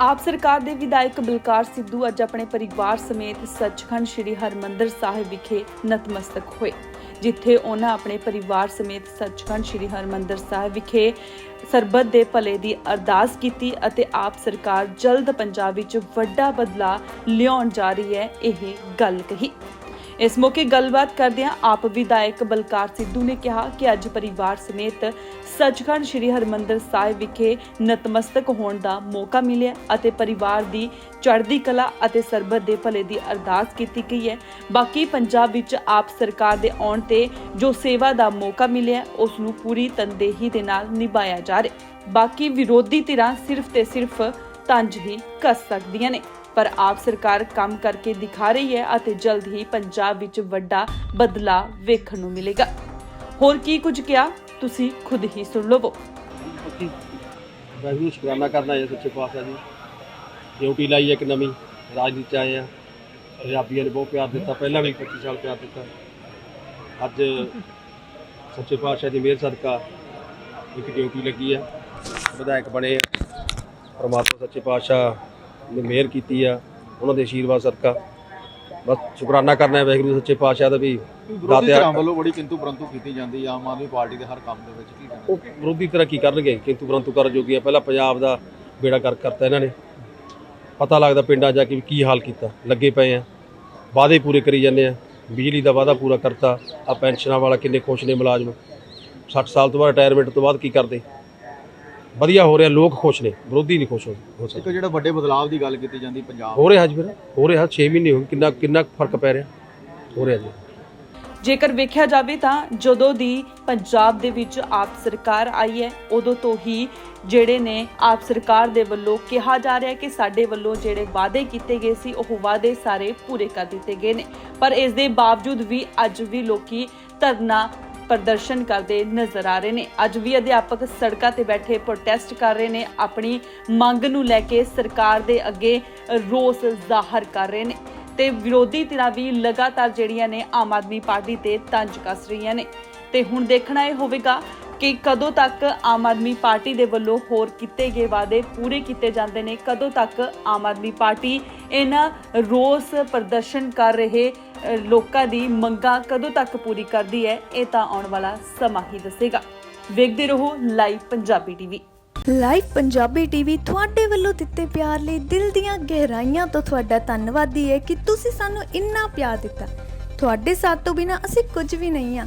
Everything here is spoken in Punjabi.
ਆਪ ਸਰਕਾਰ ਦੇ ਵਿਧਾਇਕ ਬਲਕਾਰ ਸਿੱਧੂ ਅੱਜ ਆਪਣੇ ਪਰਿਵਾਰ ਸਮੇਤ ਸੱਚਖੰਡ ਸ੍ਰੀ ਹਰਮੰਦਰ ਸਾਹਿਬ ਵਿਖੇ ਨਤਮਸਤਕ ਹੋਏ, ਜਿੱਥੇ ਉਹਨਾਂ ਆਪਣੇ ਪਰਿਵਾਰ ਸਮੇਤ ਸੱਚਖੰਡ ਸ੍ਰੀ ਹਰਮੰਦਰ ਸਾਹਿਬ ਵਿਖੇ ਸਰਬੱਤ ਦੇ ਭਲੇ ਦੀ ਅਰਦਾਸ ਕੀਤੀ ਅਤੇ ਆਪ ਸਰਕਾਰ ਜਲਦ ਪੰਜਾਬ ਵਿੱਚ ਵੱਡਾ ਬਦਲਾਅ ਲਿਆਉਣ ਜਾ ਰਹੀ ਹੈ, ਇਹ ਗੱਲ ਕਹੀ। ਇਸ ਮੌਕੇ ਗੱਲਬਾਤ ਕਰਦਿਆਂ ਆਪ ਵਿਧਾਇਕ ਬਲਕਾਰ ਸਿੱਧੂ ਨੇ ਕਿਹਾ ਕਿ ਅੱਜ ਪਰਿਵਾਰ ਸਮੇਤ ਸੱਚਖੰਡ ਸ੍ਰੀ ਹਰਮੰਦਰ ਸਾਹਿਬ ਵਿਖੇ ਨਤਮਸਤਕ ਹੋਣ ਦਾ ਮੌਕਾ ਮਿਲਿਆ ਅਤੇ ਪਰਿਵਾਰ ਦੀ ਚੜ੍ਹਦੀ ਕਲਾ ਅਤੇ ਸਰਬੱਤ ਦੇ ਭਲੇ ਦੀ ਅਰਦਾਸ ਕੀਤੀ ਗਈ ਹੈ। ਬਾਕੀ ਪੰਜਾਬ ਵਿੱਚ ਆਪ ਸਰਕਾਰ ਦੇ ਆਉਣ ਤੇ ਜੋ ਸੇਵਾ ਦਾ ਮੌਕਾ ਮਿਲਿਆ, ਉਸ ਨੂੰ ਪੂਰੀ ਤਨਦੇਹੀ ਦੇ ਨਾਲ ਨਿਭਾਇਆ ਜਾ ਰਿਹਾ ਬਾਕੀ ਵਿਰੋਧੀ ਧਿਰਾਂ ਸਿਰਫ ਤੇ ਸਿਰਫ ਤੰਜ ਹੀ ਕੱਸ ਸਕਦੀਆਂ ਨੇ। ਪਰ ਆਪ ਸਰਕਾਰ ਕੰਮ ਕਰਕੇ ਦਿਖਾ ਰਹੀ ਹੈ ਅਤੇ ਜਲਦ ਹੀ ਪੰਜਾਬ ਵਿੱਚ ਵੱਡਾ ਬਦਲਾਅ ਵੇਖਣ ਨੂੰ ਮਿਲੇਗਾ। ਹੋਰ ਕੀ ਕੁਝ ਕਿਹਾ? ਤੁਸੀਂ ਖੁਦ ਹੀ ਸੁਣ ਲਵੋ। ਵਾਹਿਗੁਰੂ ਸ਼ੁਕਰਾਨਾ ਕਰਨਾ ਹੈ ਸੱਚੇ ਪਾਤਸ਼ਾਹ ਜੀ। ਡਿਊਟੀ ਲਾਈ ਇੱਕ ਨਵੀਂ, ਰਾਜਨੀਤੀ 'ਚ ਆਏ ਆ ਪੰਜਾਬੀਆਂ ਨੇ ਬਹੁਤ ਪਿਆਰ ਦਿੱਤਾ, ਪਹਿਲਾਂ ਵੀ 25 ਸਾਲ ਪਿਆਰ ਦਿੱਤਾ। ਅੱਜ ਸੱਚੇ ਪਾਤਸ਼ਾਹ ਦੀ ਮਿਹਰ ਸਦਕਾ ਇੱਕ ਡਿਊਟੀ ਲੱਗੀ ਆ ਵਿਧਾਇਕ ਬਣੇ ਆ। ਪਰਮਾਤਮਾ ਸੱਚੇ ਪਾਤਸ਼ਾਹ ਨੇ ਮਿਹਰ ਕੀਤੀ ਆ ਉਹਨਾਂ ਦੇ ਆਸ਼ੀਰਵਾਦ ਸਦਕਾ। ਬਸ ਸ਼ੁਕਰਾਨਾ ਕਰਨਾ ਹੈ ਵਾਹਿਗੁਰੂ ਸੱਚੇ ਪਾਤਸ਼ਾਹ ਦਾ ਵੀ ਵਿਰੋਧੀ ਦਾਤਿਆ- ਧਿਰਾਂ ਵੱਲੋਂ ਬੜੀ ਕਿੰਤੂ ਪਰੰਤੂ ਕੀਤੀ ਜਾਂਦੀ ਹੈ ਆਮ ਆਦਮੀ ਪਾਰਟੀ ਦੇ ਹਰ ਕੰਮ ਦੇ ਵਿੱਚ ਕੀ ਕਹਿਣਾ ਉਹ ਵਿਰੋਧੀ ਤਰ੍ਹਾਂ ਕੀ ਕਰਨਗੇ? ਕਿੰਤੂ ਪਰੰਤੂ ਕਰ ਜੋਗੀਆਂ। ਪਹਿਲਾਂ ਪੰਜਾਬ ਦਾ ਬੇੜਾ ਕਰ ਕਰਤਾ ਇਹਨਾਂ ਨੇ। ਪਤਾ ਲੱਗਦਾ ਪਿੰਡਾਂ ਜਾ ਕੇ ਵੀ ਕੀ ਹਾਲ ਕੀਤਾ। ਲੱਗੇ ਪਏ ਆ। ਵਾਅਦੇ ਪੂਰੇ ਕਰੀ ਜਾਂਦੇ ਆ। ਬਿਜਲੀ ਦਾ ਵਾਅਦਾ ਪੂਰਾ ਕਰਤਾ। ਆ ਪੈਨਸ਼ਨਾਂ ਵਾਲਾ ਕਿੰਨੇ ਖੁਸ਼ ਨੇ ਮੁਲਾਜ਼ਮ। 60 ਸਾਲ ਤੋਂ ਬਾਅਦ ਰਿਟਾਇਰਮੈਂਟ ਤੋਂ ਬਾਅਦ ਕੀ ਕਰਦੇ? ਵਧੀਆ ਹੋ ਰਿਹਾ ਲੋਕ ਖੁਸ਼ ਨੇ ਵਿਰੋਧੀ ਨਹੀਂ ਖੁਸ਼ ਹੋ ਹੋ ਇੱਕ ਸਕਦੇ ਜਿਹੜਾ ਵੱਡੇ ਬਦਲਾਅ ਦੀ ਗੱਲ ਕੀਤੀ ਜਾਂਦੀ ਪੰਜਾਬ ਹੋ ਰਿਹਾ ਅੱਜ ਫਿਰ ਹੋ ਰਿਹਾ 6 ਮਹੀਨੇ ਹੋ ਗਏ ਕਿੰਨਾ ਕਿੰਨਾ ਕੁ ਫ਼ਰਕ ਪੈ ਰਿਹਾ? ਹੋ ਰਿਹਾ ਜੀ। ਜੇਕਰ ਵੇਖਿਆ ਜਾਵੇ ਤਾਂ ਜਦੋਂ ਦੀ ਪੰਜਾਬ ਦੇ ਵਿੱਚ ਆਪ ਸਰਕਾਰ ਆਈ ਹੈ ਉਦੋਂ ਤੋਂ ਹੀ ਜਿਹੜੇ ਨੇ ਆਪ ਸਰਕਾਰ ਦੇ ਵੱਲੋਂ ਕਿਹਾ ਜਾ ਰਿਹਾ ਹੈ ਕਿ ਸਾਡੇ ਵੱਲੋਂ ਜਿਹੜੇ ਵਾਅਦੇ ਕੀਤੇ ਗਏ ਸੀ ਉਹ ਵਾਅਦੇ ਸਾਰੇ ਪੂਰੇ ਕਰ ਦਿੱਤੇ ਗਏ ਨੇ। ਪਰ ਇਸ ਦੇ ਬਾਵਜੂਦ ਵੀ ਅੱਜ ਵੀ ਲੋਕੀ ਧਰਨਾ ਪ੍ਰਦਰਸ਼ਨ ਕਰਦੇ ਨਜ਼ਰ ਆ ਰਹੇ ਨੇ। ਅੱਜ ਵੀ ਅਧਿਆਪਕ ਸੜਕਾਂ ਤੇ ਬੈਠੇ ਪ੍ਰੋਟੈਸਟ ਕਰ ਰਹੇ ਨੇ। ਆਪਣੀ ਮੰਗ ਨੂੰ ਲੈ ਕੇ ਸਰਕਾਰ ਦੇ ਅੱਗੇ ਰੋਸ ਜ਼ਾਹਰ ਕਰ ਰਹੇ ਨੇ ਤੇ ਵਿਰੋਧੀ ਧਿਰਾਂ ਵੀ ਲਗਾਤਾਰ ਜਿਹੜੀਆਂ ਨੇ ਆਮ ਆਦਮੀ ਪਾਰਟੀ ਤੇ ਤੰਜ ਕੱਸ ਰਹੀਆਂ ਨੇ। ਤੇ ਹੁਣ ਦੇਖਣਾ ਇਹ ਹੋਵੇਗਾ ਕਿ ਕਦੋਂ ਤੱਕ ਆਮ ਆਦਮੀ ਪਾਰਟੀ ਦੇ ਵੱਲੋਂ ਹੋਰ ਕੀਤੇ ਗਏ ਵਾਅਦੇ ਪੂਰੇ ਕੀਤੇ ਜਾਂਦੇ ਨੇ? ਕਦੋਂ ਤੱਕ ਆਮ ਆਦਮੀ ਪਾਰਟੀ ਇਹਨਾਂ ਰੋਸ ਪ੍ਰਦਰਸ਼ਨ ਕਰ ਰਹੇ ਲੋਕਾਂ ਦੀ ਮੰਗਾਂ ਕਦੋਂ ਤੱਕ ਪੂਰੀ ਕਰਦੀ ਹੈ? ਇਹ ਤਾਂ ਆਉਣ ਵਾਲਾ ਸਮਾਂ ਹੀ ਦੱਸੇਗਾ। ਵੇਖਦੇ ਰਹੋ live Punjabi TV. Live Punjabi TV ਤੁਹਾਡੇ ਵੱਲੋਂ ਦਿੱਤੇ ਪਿਆਰ ਲਈ ਦਿਲ ਦੀਆਂ ਗਹਿਰਾਈਆਂ ਤੋਂ ਤੁਹਾਡਾ ਧੰਨਵਾਦੀ ਹੈ ਕਿ ਤੁਸੀਂ ਸਾਨੂੰ ਇੰਨਾ ਪਿਆਰ ਦਿੱਤਾ। ਤੁਹਾਡੇ ਸਾਥ ਤੋਂ ਬਿਨਾ ਅਸੀਂ ਕੁਝ ਵੀ ਨਹੀਂ ਆ